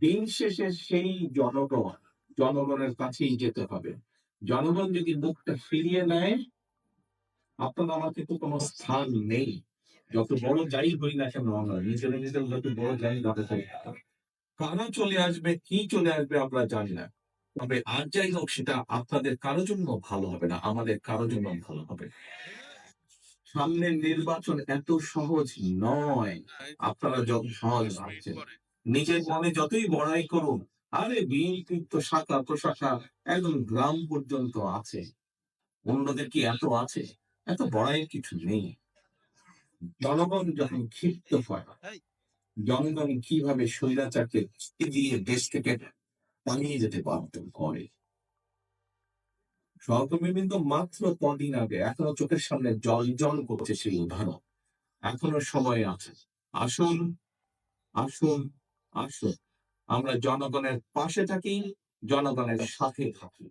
দিন শেষে সেই জনগণ, জনগণের কাছেই যেতে হবে। জনগণ যদি মুখটা ফিরিয়ে নেয়, আপনার আমার কিন্তু কোনো স্থান নেই। যত বড় যাই হই না কেন আমরা, নিজেরা নিজের যত বড় যাই না কারা চলে আসবে, কি চলে আসবে আমরা জানি না। তবে আর যাই হোক, সেটা আপনাদের কারও জন্য ভালো হবে না, আমাদের কারও জন্য ভালো হবে। সামনের নির্বাচন এত সহজ নয়। আপনারা যত সহজ ভাবছেন। নিজের মনে যতই বড়াই করুন আরে বিএনপির তো শাখা প্রশাখা একদম গ্রাম পর্যন্ত আছে। অন্যদের কি এত আছে? এত বড়াইয়ের কিছু নেই। জনগণ যখন ক্ষিপ্ত হয় জনগণ কীভাবে স্বৈরাচারকে দিয়ে দেশ থেকে পালিয়ে যেতে বাধ্য করে? সহকর্মী কিন্তু মাত্র কদিন আগে এখনও চোখের সামনে জল জল করছে সেই উদাহরণ। এখনও সময় আছে। আসুন আসুন আসুন আমরা জনগণের পাশে থাকি জনগণের সাথে থাকি।